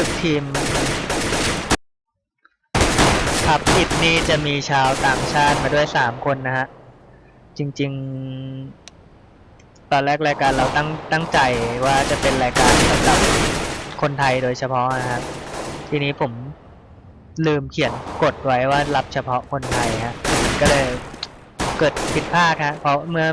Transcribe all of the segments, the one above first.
สึกทีมพับอิดนี่จะมีชาวต่างชาติมาด้วยสามคนนะฮะ จริง ๆ ตอนแรกรายการเราตั้งตั้งใจว่าจะเป็นรายการสำหรับคนไทยโดยเฉพาะนะครับ ทีนี้ผมลืมเขียนกฎไว้ว่ารับเฉพาะคนไทยฮะ ก็เลยเกิดผิดพลาดฮะเพราะเมื่อ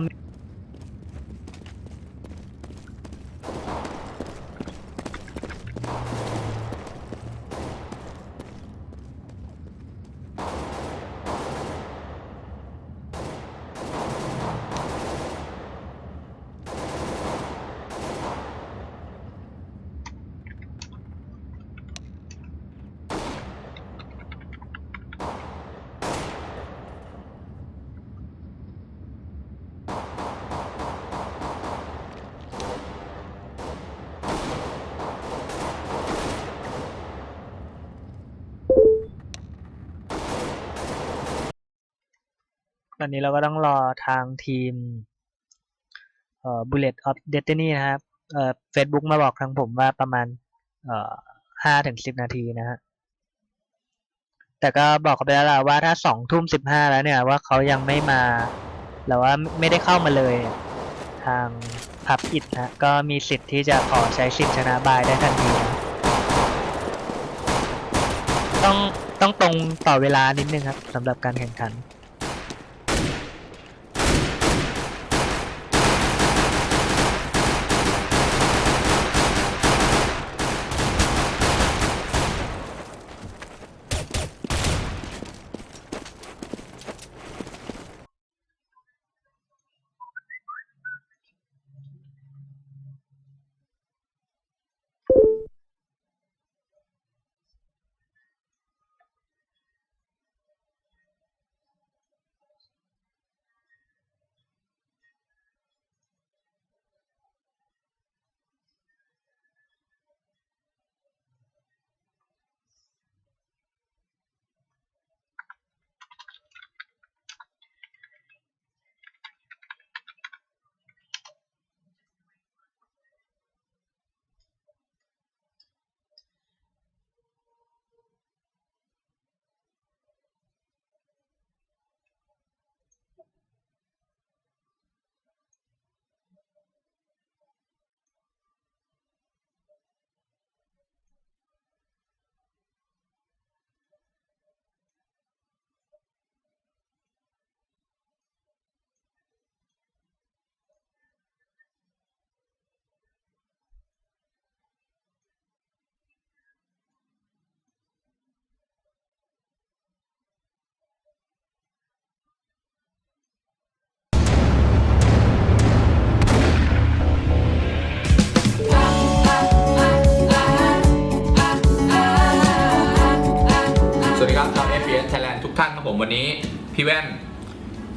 อนนี้เราก็ต้องรอทางทีมเอ่อ Bullet of Destiny นะครับเอ่อ Facebook มาบอกทางผมว่าประมาณเอ่อห้าถึงสิบนาทีนะฮะแต่ก็บอกเขาไปแล้วล่ะว่าถ้าสองทุ่มสิบห้าแล้วเนี่ยว่าเขายังไม่มาหรือว่าไม่ได้เข้ามาเลย ทางพับอิดนะก็มีสิทธิ์ที่จะขอใช้สิทธิ์ชนะบายได้ทันทีนะต้องต้องตรงต่อเวลานิดนึงครับสำหรับการแข่งขัน พี่แว่น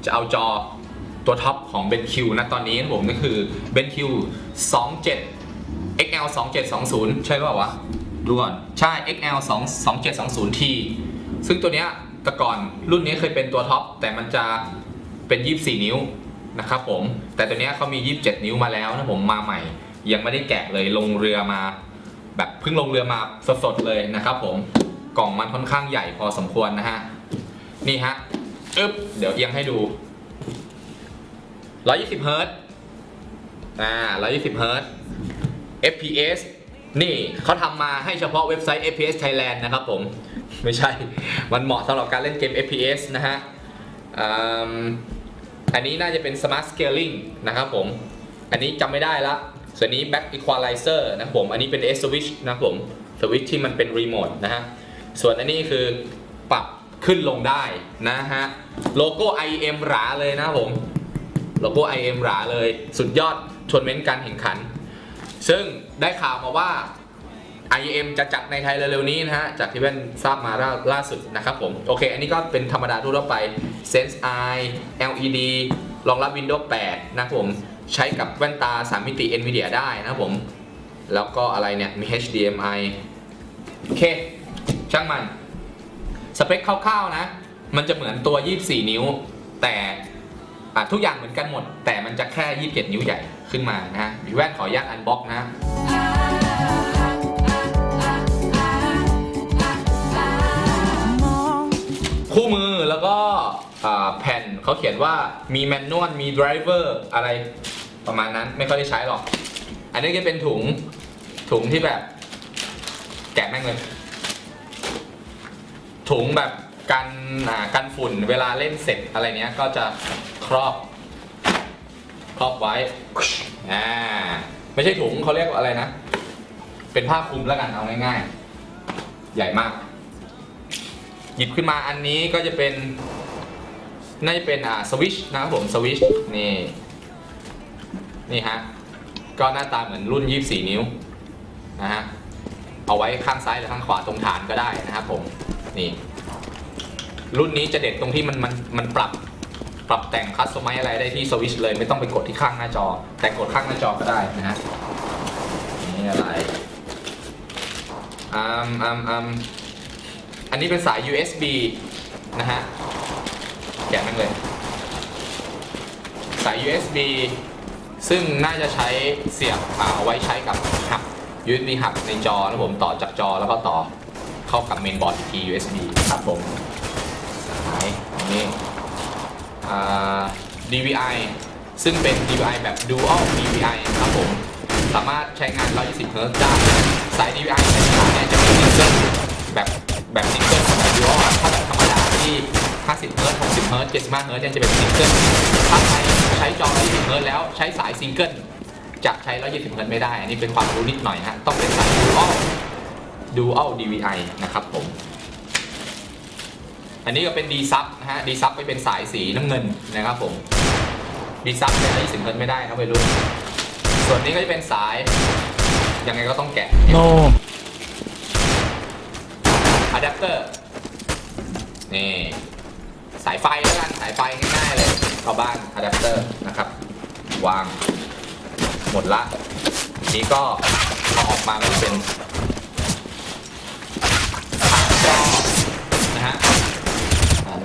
จะเอาจอตัวท็อปของ BenQ นะตอนนี้นะผมก็คือ BenQ 27 XL 2720 ใช่หรือเปล่าวะ ดูก่อน ใช่ XL 2 2720T ซึ่งตัวเนี้ยแต่ก่อนรุ่นนี้เคยเป็นตัวท็อป แต่มันจะเป็น 24 นิ้วนะครับผม แต่ตัวเนี้ยเขามี 27 นิ้วมาแล้วนะผมมาใหม่ ยังไม่ได้แกะเลยลงเรือมา แบบเพิ่งลงเรือมาสดๆเลยนะครับผมกล่องมันค่อนข้างใหญ่พอสมควรนะฮะนี่ฮะ อึ๊บเดี๋ยวเอียงให้ดู 120เฮิร์ตซ์อ่า120เฮิร์ตซ์ FPS นี่เขาทำมาให้เฉพาะเว็บไซต์ FPS Thailand นะครับผม ไม่ใช่ มันเหมาะสำหรับการเล่นเกม FPS นะฮะอันนี้น่าจะเป็น Smart Scaling นะครับผม อันนี้จำไม่ได้ละ ส่วนนี้ Back Equalizer นะครับผม อันนี้เป็น S Switch นะครับผม สวิตช์ที่มันเป็นรีโมทนะฮะ ส่วนอันนี้คือปรับ ขึ้นลงได้นะฮะ โลโก้ IM หราเลยนะผม โลโก้ IM หราเลย สุดยอดทัวร์นาเมนต์การแข่งขัน ซึ่งได้ข่าวมาว่า IM จะจัดในไทยเร็วๆนี้นะฮะ จากที่เพื่อนทราบมาล่าลาสุดนะครับผม โอเค อันนี้ก็เป็นธรรมดาทั่วไป Sense Eye LED รองรับ Windows 8 นะครับผม ใช้กับแว่นตา 3 มิติ NVIDIA ได้นะครับผม แล้วก็อะไรเนี่ย มี HDMI โอเค ช่างมัน สเปคคร่าวๆนะ มันจะเหมือนตัว 24 นิ้ว แต่ทุกอย่างเหมือนกันหมด แต่มันจะแค่ 27 นิ้วใหญ่ขึ้นมานะฮะวแว่นขออนุญาตอันบ็อกนะคู่มือแล้วก็แผ่นเขาเขียนว่ามีแมนนวลมีดรเวอร์อะไรประมาณนั้นไม่ค่อยได้ใช้หรอก อันนี้จะเป็นถุงถุงที่แบบ แกะแม่งเลย ถุงแบบกันอ่ากันฝุ่นเวลาเล่นเสร็จอะไรเนี้ยก็จะครอบครอบไว้อ่าไม่ใช่ถุงเขาเรียกว่าอะไรนะ เป็นผ้าคลุมแล้วกันเอาง่ายๆ ใหญ่มาก หยิบขึ้นมาอันนี้ก็จะเป็นน่าจะเป็นอ่าสวิชนะครับผมสวิชนี่นี่ฮะก็หน้าตาเหมือนรุ่น 24 นิ้วนะฮะเอาไว้ข้างซ้ายหรือข้างขวาตรงฐานก็ได้นะครับผม นี่ รุ่นนี้จะเด็ดตรงที่มันมันมันปรับปรับแต่งคัสตอมไมอะไรได้ที่สวิชเลย ไม่ต้องไปกดที่ข้างหน้าจอ แต่กดข้างหน้าจอก็ได้นะฮะนี่อะไรอืมอืมอืมอันนี้เป็นสาย USB นะฮะแกะมันเลย สาย USB ซึ่งน่าจะใช้เสียบเอาไว้ใช้กับหับ USB หับในจอนะผมต่อจากจอแล้วก็ต่อ เข้ากับเมนบอร์ดอีกที USB ครับผมสายอันนี้อ่า DVI ซึ่งเป็น DVI แบบ Dual DVI ครับผม สามารถใช้งาน 120 Hz ได้ สาย DVI ในสายเนี่ยจะเป็นซิงเกิลแบบแบบซิงเกิลแบบ Dual ถ้าแบบธรรมดาที่ 50 Hz 60 Hz 75 Hz เนี่ยจะเป็นซิงเกิลถ้าใช้ใช้จอ 120 Hz แล้วใช้สายซิงเกิลจะใช้ 120 Hz ไม่ได้ อันนี้เป็นความรู้นิดหน่อยฮะ ต้องเป็นสาย Dual Dual DVI นะครับผม อันนี้ก็เป็น D ซับนะฮะ D ซับไปเป็นสายสีน้ำเงินนะครับผม D ซับเป็นอะไรที่ถึงเงินไม่ได้นะวัยรุ่นส่วนนี้ก็จะเป็นสาย ยังไงก็ต้องแกะโนอะแดปเตอร์นี่สายไฟแล้วกันสายไฟง่ายๆเลยเข้าบ้านอะแดปเตอร์นะครับ วางหมดละทีนี้ก็เอาออกมาก็จะเป็น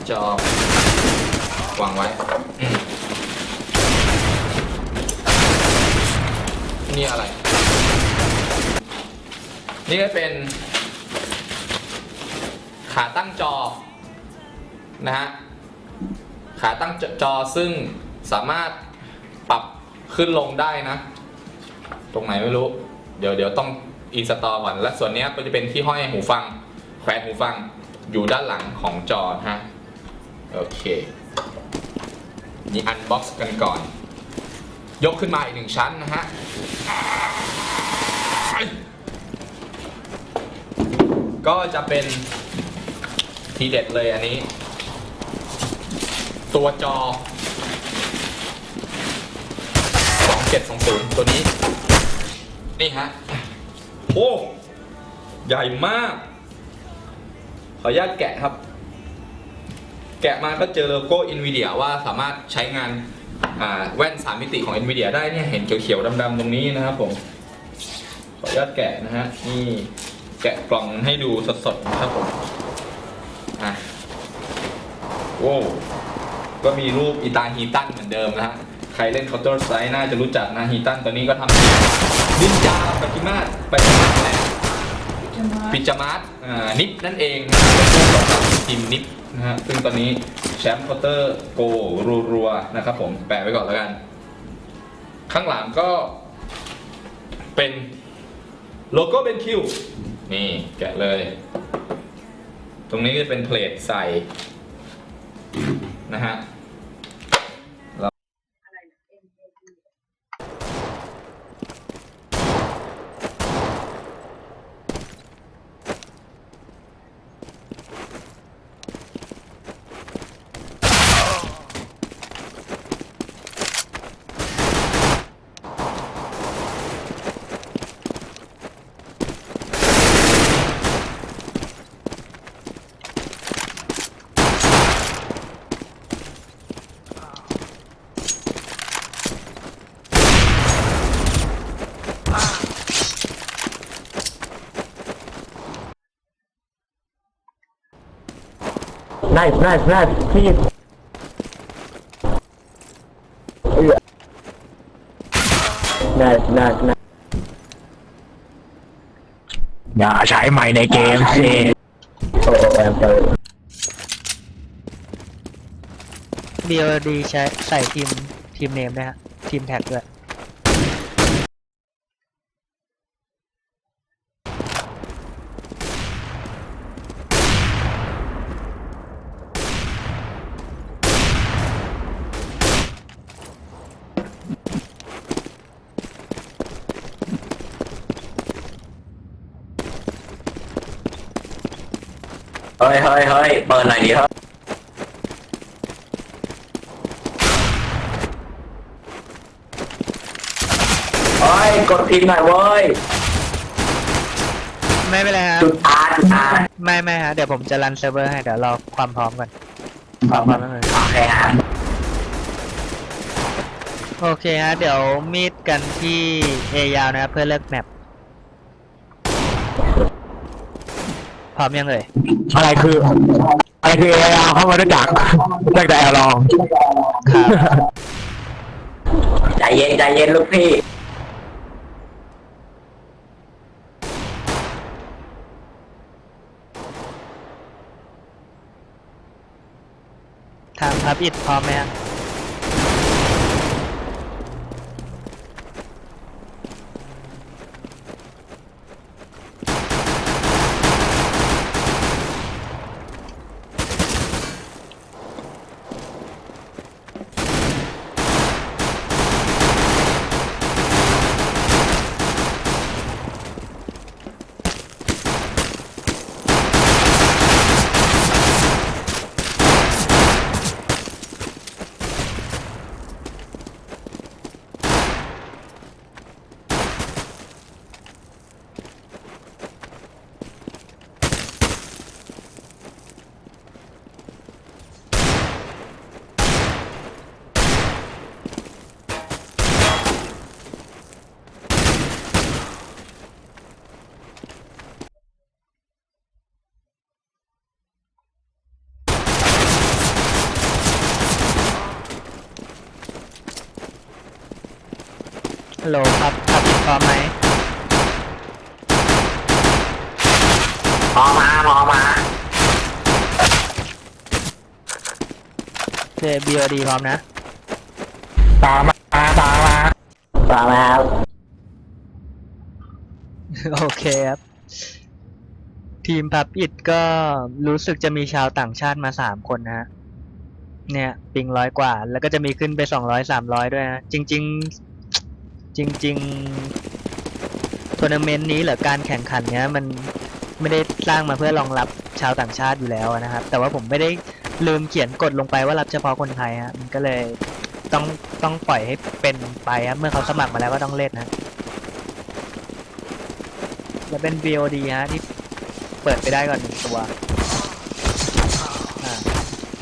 จอวางไว้อืมนี่อะไร นี่ก็เป็น ขาตั้งจอ นะฮะ ขาตั้งจอซึ่งสามารถปรับขึ้นลงได้นะ ตรงไหนไม่รู้ เดี๋ยวเดี๋ยวต้องอินสตอลก่อน และส่วนนี้ก็จะเป็นที่ห้อยหูฟัง แขวนหูฟังอยู่ด้านหลังของจอฮะ โอเค นี่อันบ็อกซ์กันก่อน ยกขึ้นมาอีกหนึ่งชั้นนะฮะ ก็จะเป็นทีเด็ดเลยอันนี้ ตัวจอ 2720 ตัวนี้ นี่ฮะ โอ้ ใหญ่มาก ขออนุญาตแกะครับ แกะมาก็เจอโลโก้ NVIDIA ว่าสามารถใช้งานอ่าแว่น 3 มิติของ NVIDIA ได้เนี่ยเห็นเขียวๆดำๆตรงนี้นะครับผมขออนุญาตแกะนะฮะนี่แกะกล่องให้ดูสดๆนะครับผมอะโว้ก็มีรูปอีตาฮีตันเหมือนเดิมนะฮะใครเล่น Counter Strike น่าจะรู้จักนะฮีตันตัวนี้ก็ทำดินจาปฏิมาศปฏิมาศแหละปิจามาร์ตอ่านิปนั่นเองเป็นผู้ก่องทีมนิป นะฮะซึ่งตอนนี้แชมป์เคาน์เตอร์โกรัวๆนะครับผมแปะไว้ก่อนแล้วกัน ข้างหลังก็เป็นโลโก้เป็นคิวนี่แกะเลย ตรงนี้จะเป็นเพลทใส่นะฮะ Nice, nice, nice. Please. Nice, nice, nice. อย่าใช้ใหม่ในเกมสิ Oh, oh, I'm sorry. BOD ใช้ใส่ทีมทีมเนมด้วยฮะทีมแท็กด้วย เฮ้ยเฮ้ยเฮ้ยเปิดหน่อยดิเฮ้ยเฮ้ยกดพิมพ์หน่อยเว้ยไม่เป็นไรฮะจุดอาร์จุดอาร์ไม่ไม่ฮะเดี๋ยวผมจะรันเซิร์ฟเวอร์ให้เดี๋ยวรอความพร้อมก่อนความพร้อมแล้วเลยโอเคฮะโอเคฮะเดี๋ยวมีดกันที่ A ยาวนะครับเพื่อเลือกแมป พร้อมยังเอ่ยอะไรคือ อะไรคือเอลเข้ามาด้วยจักจากแต่ลองครับใจเย็นใจเย็นลูกพี่ทางพับอิดพร้อมไหมฮะ ฮัลโหลครับพับอิดพร้อมไหมพอมาพอมาเจ BOD พร้อมนะตามมาตามมาตามมาครับโอเคครับ ทีมพับอิดก็รู้สึกจะมีชาวต่างชาติมาสามคนนะฮะเนี่ย ปิงร้อยกว่า แล้วก็จะมีขึ้นไปสองร้อยสามร้อยด้วยนะ จริง ๆ จริงๆทัวร์นาเมนต์นี้หรือการแข่งขันเนี้ยมันไม่ได้สร้างมาเพื่อรองรับชาวต่างชาติอยู่แล้วนะครับ แต่ว่าผมไม่ได้ลืมเขียนกฎลงไปว่ารับเฉพาะคนไทยฮะมันก็เลยต้องต้องปล่อยให้เป็นไปครับเมื่อเขาสมัครมาแล้วก็ต้องเล่นนะแล้วเป็น VOD ฮะที่เปิดไปได้ก่อนหนึ่งตัว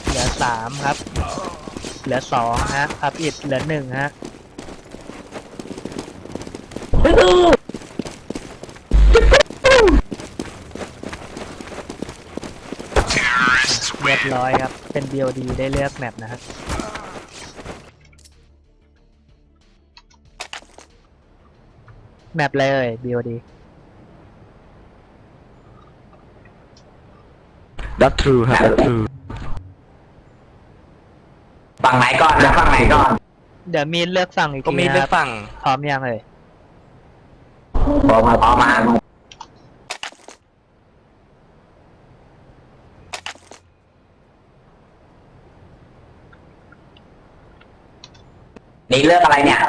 เหลือสามครับ เหลือสองฮะพับอิดเหลือหนึ่งฮะ เรียบร้อยครับ เป็น BOD ได้เลือกแมปนะฮะแมปอะไรเอ่ย BOD ดัตทรูครับดัตทรูฝั่งไหนก่อนนะฝั่งไหนก่อน เดี๋ยวมีเลือกฝั่งอีกก็ทีมีนะเลืคอรักบฝั่ง พร้อมยังเอ่ย พอมาพอมานี่เลือกอะไรเนี่ย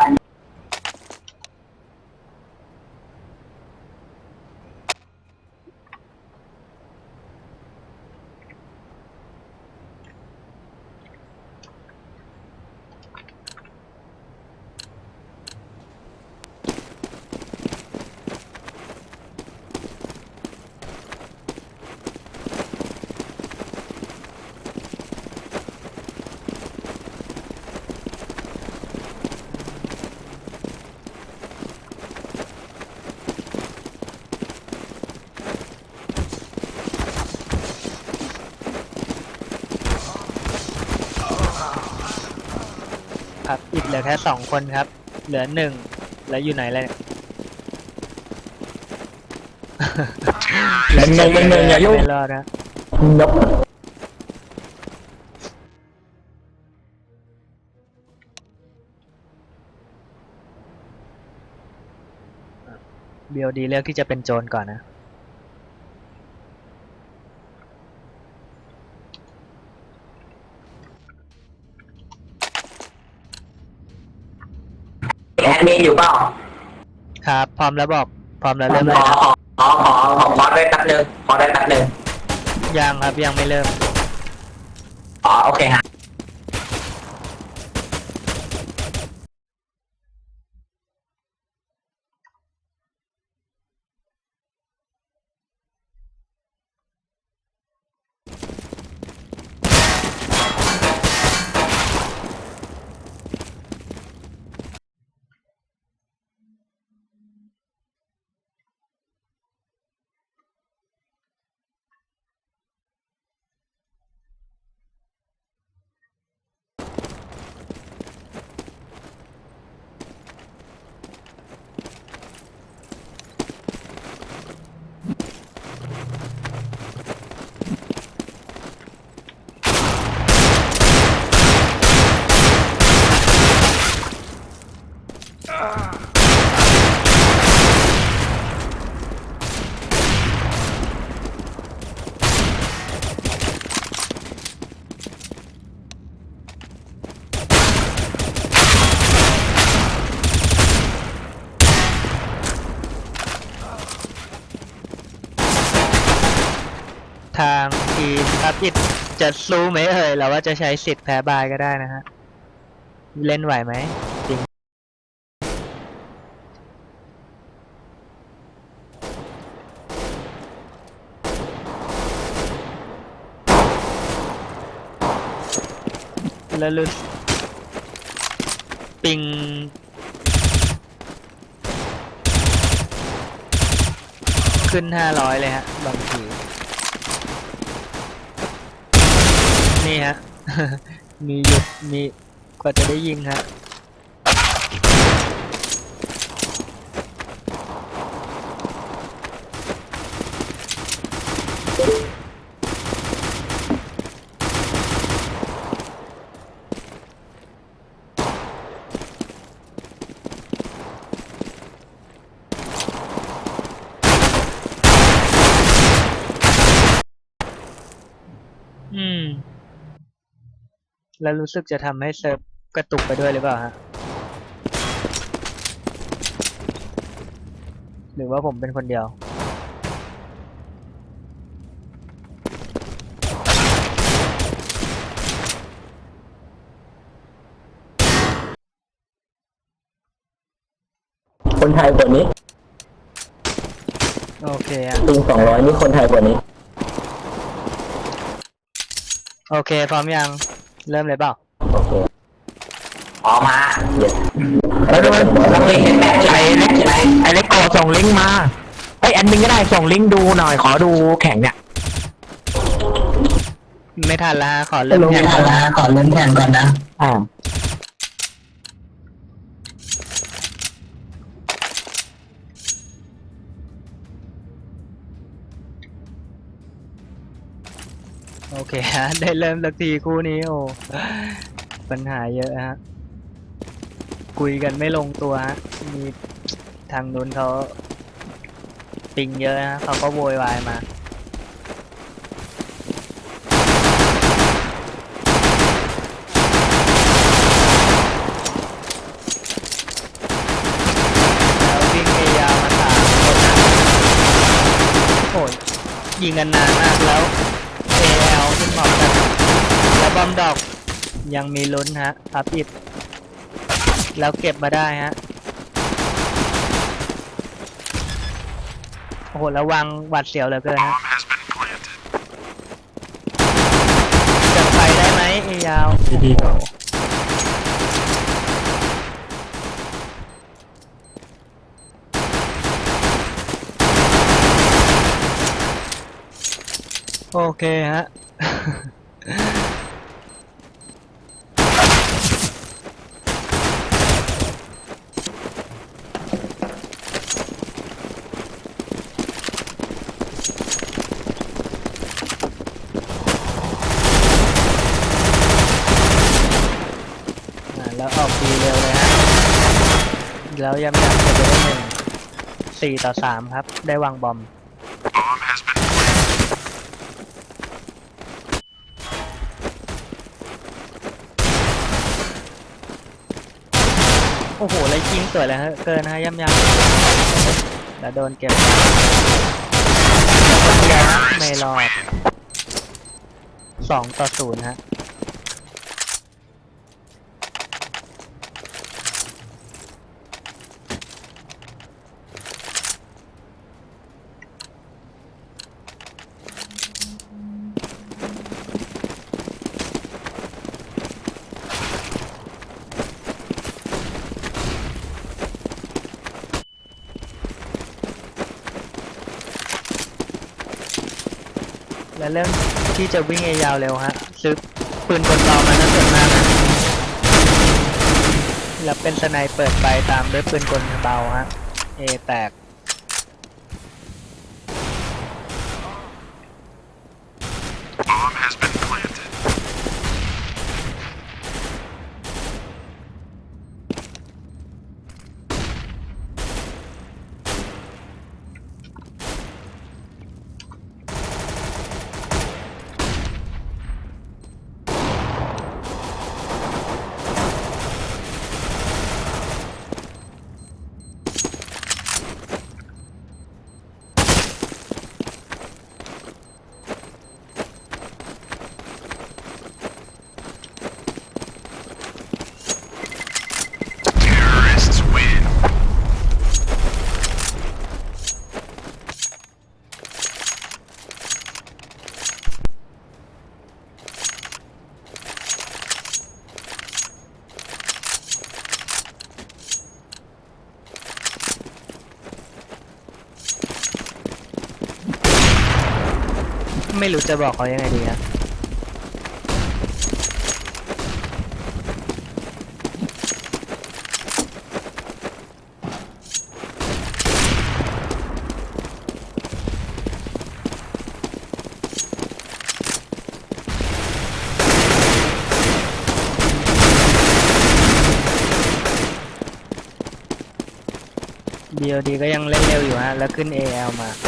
หลือแค่สองคนครับ เหลือหนึ่งแล้วอยู่ไหนเลยแมงมุมแมงมุมอย่ายู่ง ไม่รอดนะนกเบลดีเลือกที่จะเป็นโจรก่อนนะ มินอยู่เปล่าครับ พร้อมแล้วบอกพร้อมแล้วเริ่มขเลยอครับขอขอขอขอขอได้แป๊บนึงขอได้แป๊บนึงยังครับยังไม่เริ่มอ๋อโอเคฮะ ทางทีมครับอิดจะสู้ไหมเอ่ยหรือว่าจะใช้สิทธิ์แพ้บายก็ได้นะฮะ เล่นไหวไหมจริงแล้วรู้สึกปิงขึ้นห้าร้อยเลยฮะ บางที นี่ฮะ มีหยุดมีกว่าจะได้ยิงฮะ อืม แล้วรู้สึกจะทำให้เซิร์ฟกระตุกไปด้วยหรือเปล่าฮะ หรือว่าผมเป็นคนเดียว คนไทยกว่านี้โอเคฮะตึงสองร้อยนี่คนไทยกว่านี้ โอเค พร้อมยัง เริ่มเลยเปล่าโอเคพร้อมฮะเดี๋ยวแล้วดูเราเคยเห็นแบบใช่ไหมใช่ไหมไอเล็กโกส่งลิงก์มาไอยแอดมินก็ได้ส่งลิงก์ดูหน่อยขอดูแข่งเนี่ยไม่ทันละฮะขอเริ่มลงแข่งแข่งนะขอเล่นแข่งก่อนนะอ่า เคฮะได้เริ่มสักทีคู่นี้โอ้ปัญหาเยอะฮะคุยกันไม่ลงตัวฮะมีทางนู้นเขาปิงเยอะฮะเขาก็โวยวายมาแล้ววิ่งยาวมาสามคนนะโอ้ยยิงกันนานมากแล้ว AL ขึ้นหมอบกันแล้ว บอมดอก ยังมีลุ้นฮะอัพอิดแล้วเก็บมาได้ฮะโอ้โหระวังหวัดเสียวเหลือเกินฮะจะไปได้ไหมเอยาวดีๆโอเคฮะอ่าแล้วออกดีเร็วเลยฮะ แล้วยำยำเก็บไปได้หนึ่งสี่ต่อสามครับ ได้วางบอม โอ้โหแล้วยิงสวยเลยฮะเกินฮะย่ำยำแล้วโดนเก็บไม่รอดสองต่อศูนย์ฮะ เรื่องที่จะวิ่งยาวเร็วฮะซื้อปืนกลเบามาน่วนมากนะแล้วเป็นสไนเปิดไปตามด้วยปืนกลเบาฮะเอแตก ไม่รู้จะบอกเขายังไงดีฮะ BOD ก็ยังเล่นเร็วอยู่ฮะ แล้วขึ้น AL มา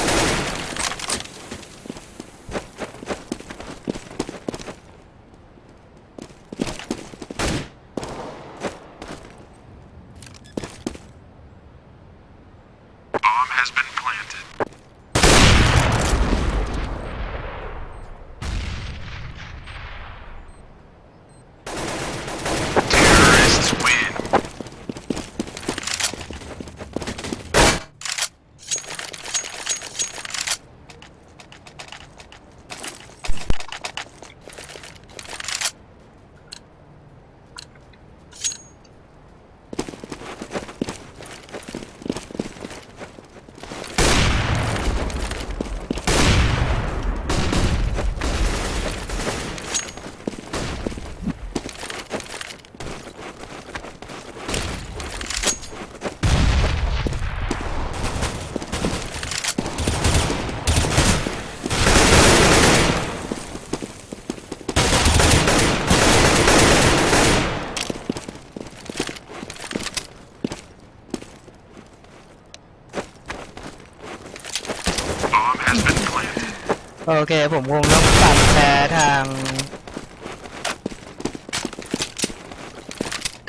โอเค ผมคงต้องปรับแพ้ทาง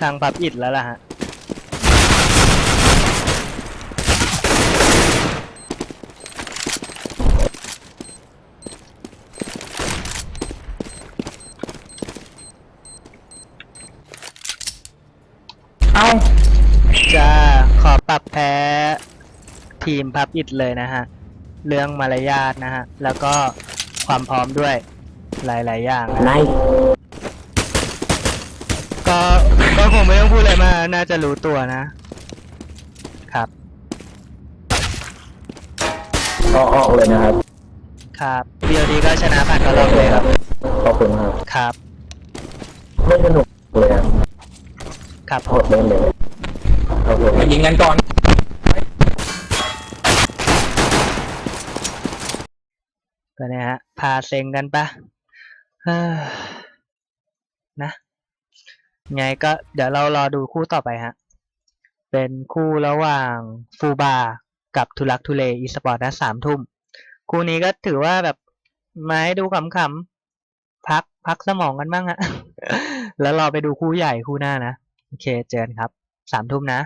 ทางพับอิดแล้วล่ะฮะ เอ้าจะขอปรับแพ้ทีมพับอิดเลยนะฮะ เรื่องมารยาทนะฮะ แล้วก็ความพร้อมด้วยหลาย ๆ อย่างนะนายก็ก็คงไม่ต้องพูดอะไรมากน่าจะรู้ตัวนะครับ ก็ออกเลยนะครับ ครับ BOD ก็ชนะผ่านเข้ารอบเลยครับ ขอบคุณครับ ครับ ไม่สนุกเลยครับครับโหดเล่นเลยโอเคมายิงกันก่อน ก็เนี่ยฮะพาเซ็งกันปะนะไงก็เดี๋ยวเรารอดูคู่ต่อไปฮะ เป็นคู่ระหว่างฟูบากับทุลักทุเลอีสปอร์ตนะสามทุ่ม คู่นี้ก็ถือว่าแบบมาให้ดูขำๆ พักพักสมองกันบ้างอะแล้วรอไปดูคู่ใหญ่คู่หน้านะ โอเคเจอกันครับสามทุ่มนะ